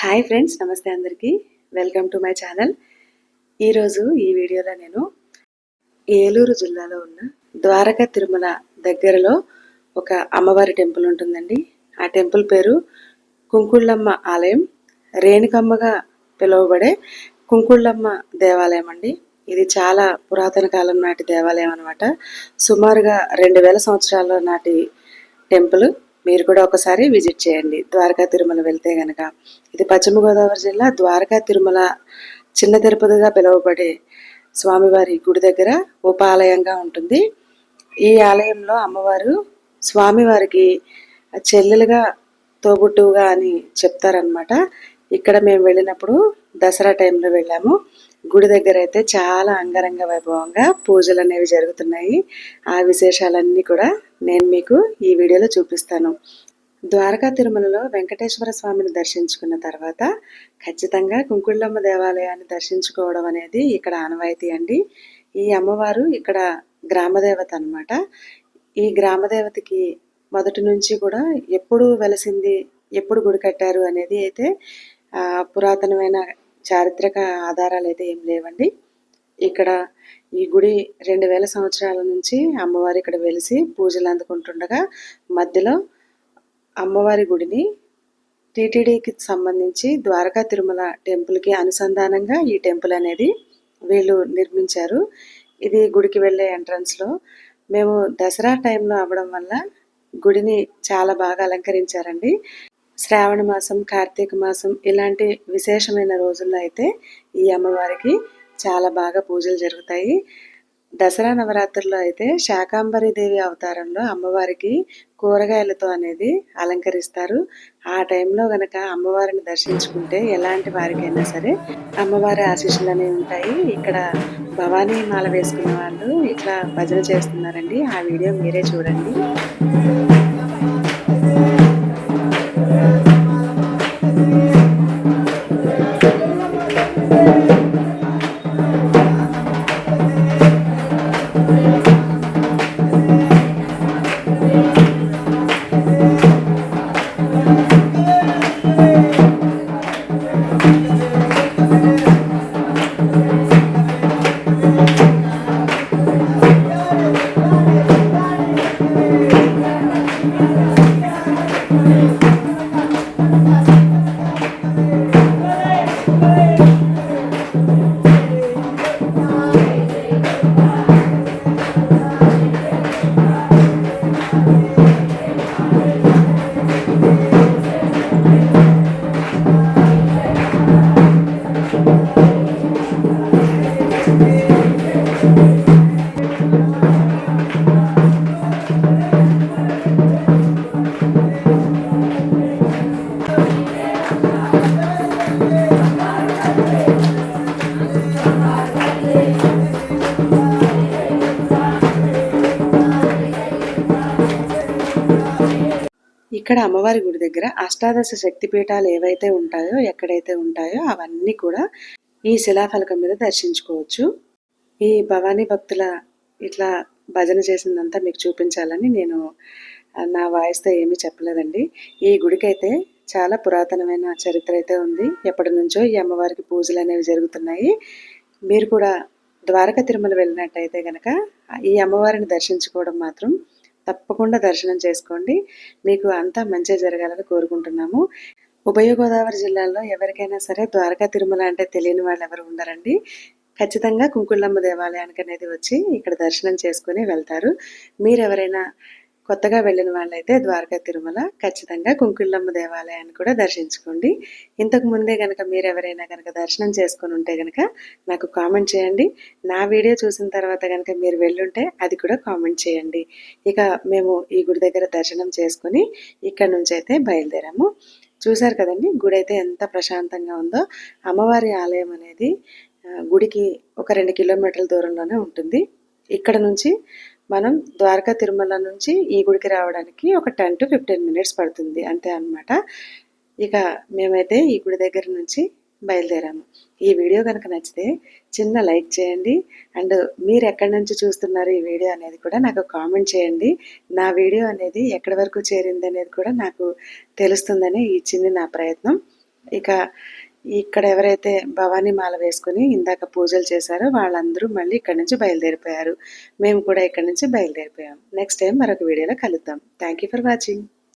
Hi friends నమస్తే అందరికీ. Welcome to my channel ఈరోజు ఈ వీడియోలో నేను ఏలూరు జిల్లాలో ఉన్న ద్వారకా తిరుమల దగ్గరలో ఒక అమ్మవారి టెంపుల్ ఉంటుందండి. ఆ టెంపుల్ పేరు కుంకుళ్ళమ్మ ఆలయం. రేణుకమ్మగా పిలువబడే కుంకుళ్ళమ్మ దేవాలయం అండి. ఇది చాలా పురాతన కాలం నాటి దేవాలయం అనమాట సుమారుగా రెండు వేల సంవత్సరాల నాటి టెంపుల్. మీరు కూడా ఒకసారి విజిట్ చేయండి. ద్వారకా తిరుమల వెళ్తే గనక. ఇది పశ్చిమ గోదావరి జిల్లా ద్వారకా తిరుమల చిన్న తిరుపతిగా పిలువబడే స్వామివారి గుడి దగ్గర ఉపాలయంగా ఉంటుంది. ఈ ఆలయంలో అమ్మవారు స్వామివారికి చెల్లెలుగా తోబుట్టువుగా అని చెప్తారనమాట ఇక్కడ మేము వెళ్ళినప్పుడు దసరా టైంలో వెళ్ళాము. గుడి దగ్గర అయితే చాలా అంగరంగ వైభవంగా పూజలు అనేవి జరుగుతున్నాయి. ఆ విశేషాలన్నీ కూడా నేను మీకు ఈ వీడియోలో చూపిస్తాను. ద్వారకా తిరుమలలో వెంకటేశ్వర స్వామిని దర్శించుకున్న తర్వాత ఖచ్చితంగా కుంకుళ్ళమ్మ దేవాలయాన్ని దర్శించుకోవడం అనేది ఇక్కడ ఆనవాయితీ అండి. ఈ అమ్మవారు ఇక్కడ గ్రామదేవత అనమాట ఈ గ్రామదేవతకి మొదటి నుంచి కూడా ఎప్పుడు వెలసింది ఎప్పుడు గుడి కట్టారు అనేది అయితే పురాతనమైన చారిత్రక ఆధారాలు అయితే ఏం లేవండి. ఇక్కడ ఈ గుడి రెండు వేల సంవత్సరాల నుంచి అమ్మవారి ఇక్కడ వెలిసి పూజలు అందుకుంటుండగా మధ్యలో అమ్మవారి గుడిని టీటీడీకి సంబంధించి ద్వారకా తిరుమల టెంపుల్కి అనుసంధానంగా ఈ టెంపుల్ అనేది వీళ్ళు నిర్మించారు. ఇది గుడికి వెళ్ళే ఎంట్రన్స్లో మేము దసరా టైంలో అవ్వడం వల్ల గుడిని చాలా బాగా అలంకరించారండి. శ్రావణ మాసం కార్తీక మాసం ఇలాంటి విశేషమైన రోజుల్లో అయితే ఈ అమ్మవారికి చాలా బాగా పూజలు జరుగుతాయి. దసరా నవరాత్రుల్లో అయితే శాకాంబరి దేవి అవతారంలో అమ్మవారికి కూరగాయలతో అనేది అలంకరిస్తారు. ఆ టైంలో గనక అమ్మవారిని దర్శించుకుంటే ఎలాంటి వారికైనా సరే అమ్మవారి ఆశీస్సులు అనేవి ఉంటాయి. ఇక్కడ భవానీ మాల వేసుకున్న వాళ్ళు ఇట్లా భజన చేస్తున్నారండి. ఆ వీడియో మీరే చూడండి. ఇక్కడ అమ్మవారి గుడి దగ్గర అష్టాదశ శక్తిపీఠాలు ఏవైతే ఉంటాయో ఎక్కడైతే ఉంటాయో అవన్నీ కూడా ఈ శిలాఫలకం మీద దర్శించుకోవచ్చు. ఈ భవానీ భక్తుల ఇట్లా భజన చేసిందంతా మీకు చూపించాలని నేను నా వాయిస్తో ఏమీ చెప్పలేదండి. ఈ గుడికైతే చాలా పురాతనమైన చరిత్ర అయితే ఉంది. ఎప్పటి నుంచో ఈ అమ్మవారికి పూజలు అనేవి జరుగుతున్నాయి. మీరు కూడా ద్వారక తిరుమల వెళ్ళినట్టయితే కనుక ఈ అమ్మవారిని దర్శించుకోవడం మాత్రం తప్పకుండా దర్శనం చేసుకోండి. మీకు అంతా మంచి జరగాలని కోరుకుంటున్నాము. ఉభయ గోదావరి జిల్లాలో ఎవరికైనా సరే ద్వారకా తిరుమల అంటే తెలియని వాళ్ళు ఎవరు ఉండరండి. ఖచ్చితంగా కుంకుళ్ళమ్మ దేవాలయానికి అనేది వచ్చి ఇక్కడ దర్శనం చేసుకుని వెళ్తారు. మీరు ఎవరైనా కొత్తగా వెళ్ళిన వాళ్ళైతే ద్వారకా తిరుమల ఖచ్చితంగా కుంకుళ్ళమ్మ దేవాలయాన్ని కూడా దర్శించుకోండి. ఇంతకు ముందే కనుక మీరు ఎవరైనా కనుక దర్శనం చేసుకొని ఉంటే కనుక నాకు కామెంట్ చేయండి. నా వీడియో చూసిన తర్వాత కనుక మీరు వెళ్ళుంటే అది కూడా కామెంట్ చేయండి. ఇక మేము ఈ గుడి దగ్గర దర్శనం చేసుకొని ఇక్కడ నుంచి అయితే బయలుదేరాము. చూశారు కదండి గుడి అయితే ఎంత ప్రశాంతంగా ఉందో. అమ్మవారి ఆలయం అనేది గుడికి ఒక రెండు కిలోమీటర్ల దూరంలోనే ఉంటుంది. ఇక్కడ నుంచి మనం ద్వారకా తిరుమల నుంచి ఈ గుడికి రావడానికి ఒక టెన్ టు ఫిఫ్టీన్ మినిట్స్ పడుతుంది అంతే అనమాట ఇక మేమైతే ఈ గుడి దగ్గర నుంచి బయలుదేరాము. ఈ వీడియో కనుక నచ్చితే చిన్న లైక్ చేయండి అండ్ మీరు ఎక్కడి నుంచి చూస్తున్నారు ఈ వీడియో అనేది కూడా నాకు కామెంట్ చేయండి. నా వీడియో అనేది ఎక్కడి వరకు చేరింది అనేది కూడా నాకు తెలుస్తుందని ఈ చిన్న నా ప్రయత్నం. ఇక ఇక్కడ ఎవరైతే భవానీ మాల వేసుకుని ఇందాక పూజలు చేశారో వాళ్ళందరూ మళ్ళీ ఇక్కడ నుంచి బయలుదేరిపోయారు. మేము కూడా ఇక్కడ నుంచి బయలుదేరిపోయాం. నెక్స్ట్ టైం మరొక వీడియోలో కలుద్దాం. Thank you for watching